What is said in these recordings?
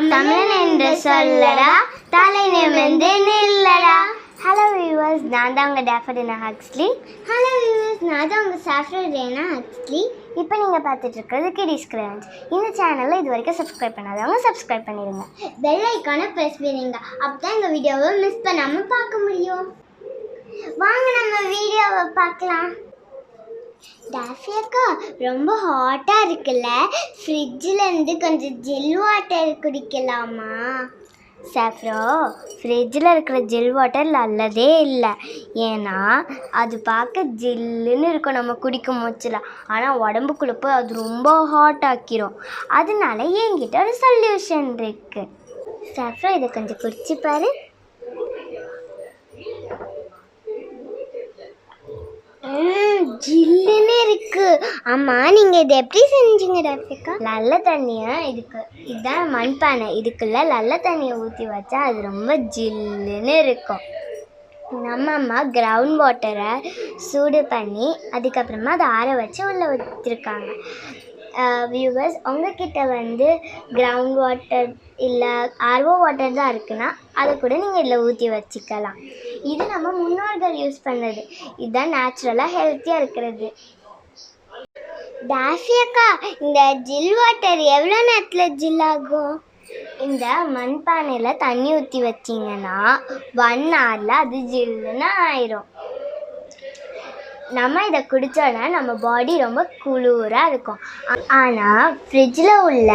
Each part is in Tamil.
என்று சொல்லடா தலை நிமிர்ந்து நில்லடா. ஹலோ வியூவர்ஸ் நான் தான் உங்கள் டேஃபடினா ஹக்ஸ்லி. ஹலோ வியூவர்ஸ் நான் தான் உங்கள் சாஃப்ட்வேர் ரேனா ஆக்சுவலி இப்போ நீங்கள் பார்த்துட்டு இருக்கிறது கிடிஸ் கிரான்ஸ் இந்த சேனலில் இது வரைக்கும் சப்ஸ்கிரைப் பண்ணாதவங்க சப்ஸ்கிரைப் பண்ணிடுங்க பெல் ஐக்கானை ப்ரெஸ் பண்ணிடுங்க அப்போ தான் எங்கள் வீடியோவை மிஸ் பண்ணாமல் பார்க்க முடியும். வாங்க நம்ம வீடியோவை பார்க்கலாம். டாஃபி அக்கா ரொம்ப ஹாட்டாக இருக்குல்ல. ஃப்ரிட்ஜில் இருந்து கொஞ்சம் ஜில் வாட்டர் குடிக்கலாமா? சாஃப்ரோ ஃப்ரிட்ஜில் இருக்கிற ஜில் வாட்டர் நல்லதே இல்லை. ஏன்னா அது பார்க்க ஜில்லுன்னு இருக்கும் நம்ம குடிக்கும் மூச்சில். ஆனால் உடம்புக்குள்ள போய் அது ரொம்ப ஹாட் ஆக்கிரும். அதனால என்கிட்ட ஒரு சொல்யூஷன் இருக்குது சாஃப்ரா இதை கொஞ்சம் குடிச்சு பாரு ம், ஜில்லுன்னு ஆமாம் நீங்கள் இதை எப்படி செஞ்சீங்க டாஃபிகா நல்ல தண்ணியை இதுக்கு இதுதான் மண்பானை. இதுக்குள்ள நல்ல தண்ணியை ஊற்றி வச்சா அது ரொம்ப ஜில்லுன்னு இருக்கும். நம்ம அம்மா கிரவுண்ட் வாட்டரை சூடு பண்ணி அதுக்கப்புறமா அதை ஆற வச்சு உள்ளே வச்சுருக்காங்க. வியூவர்ஸ் உங்ககிட்ட வந்து கிரவுண்ட் வாட்டர் இல்லை ஆர்வோ வாட்டர் தான் இருக்குன்னா அதை கூட நீங்கள் இதில் ஊற்றி வச்சுக்கலாம். இது நம்ம முன்னோர்கள் யூஸ் பண்ணது. இதுதான் நேச்சுரலாக ஹெல்த்தியாக இருக்கிறது. தாசியக்கா இந்த ஜில் வாட்டர் எவ்வளோ நேரத்தில் ஜில் ஆகும்? இந்த மண்பானையில் தண்ணி ஊற்றி வச்சிங்கன்னா ஒன் ஹவரில் அது ஜில்லுன்னு ஆயிரும். நம்ம இதை குடித்தோன்னா நம்ம பாடி ரொம்ப குளிராக இருக்கும். ஆனால் ஃப்ரிட்ஜில் உள்ள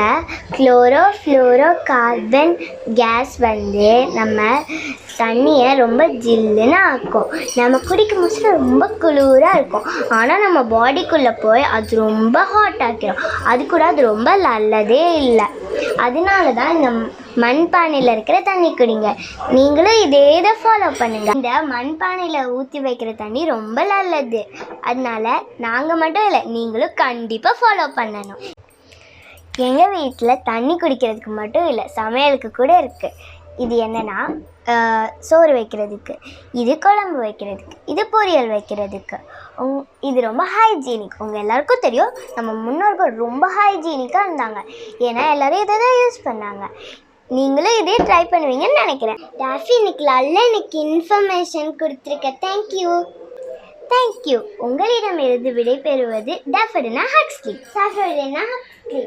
குளோரோ ஃப்ளோரோ கார்பன் கேஸ் வந்து நம்ம தண்ணியை ரொம்ப ஜில்லுன்னு ஆக்கும். நம்ம குடிக்கும் போது ரொம்ப குளிராக இருக்கும். ஆனால் நம்ம பாடிக்குள்ளே போய் அது ரொம்ப ஹாட் ஆக்கிடும் அது கூட அது ரொம்ப நல்லதே இல்லை. அதனால தான் இந்த மண்பானையில் இருக்கிற தண்ணி குடிங்க. நீங்களும் இதே தான் ஃபாலோ பண்ணுங்க. இந்த மண்பானையில் ஊற்றி வைக்கிற தண்ணி ரொம்ப நல்லது. அதனால நாங்கள் மட்டும் இல்லை நீங்களும் கண்டிப்பாக ஃபாலோ பண்ணணும். எங்கள் வீட்டில் தண்ணி குடிக்கிறதுக்கு மட்டும் இல்லை சமையலுக்கு கூட இருக்குது இது என்னென்னா சோறு வைக்கிறதுக்கு இது குழம்பு வைக்கிறதுக்கு இது பொரியல் வைக்கிறதுக்கு. உங் இது ரொம்ப ஹைஜீனிக் உங்கள் எல்லாருக்கும் தெரியும் நம்ம முன்னோர்கள் ரொம்ப ஹைஜீனிக்காக இருந்தாங்க. ஏன்னா எல்லோரும் இதை தான் யூஸ் பண்ணாங்க. நீங்களும் இதே ட்ரை பண்ணுவீங்கன்னு நினைக்கிறேன். டாஃபி இன்னைக்கு நல்ல எனக்கு இன்ஃபர்மேஷன் கொடுத்துருக்க. தேங்க்யூ தேங்க்யூ உங்களிடமிருந்து விடைபெறுவது டெஃபடினா ஹக்ஸ்லி சாஃப்ட்வேர்னா ஹக்ஸ்லி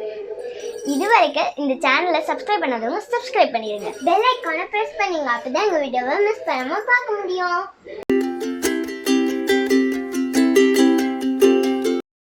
இதுவரைக்கும் இந்த சேனலை சப்ஸ்கிரைப் பண்ணாதவங்க சப்ஸ்கிரைப் பண்ணிடுங்க பெல் ஐக்கானை ப்ரெஸ் பண்ணீங்க அப்போ தான் எங்கள் வீடியோவை மிஸ் பண்ணாமல் பார்க்க முடியும்.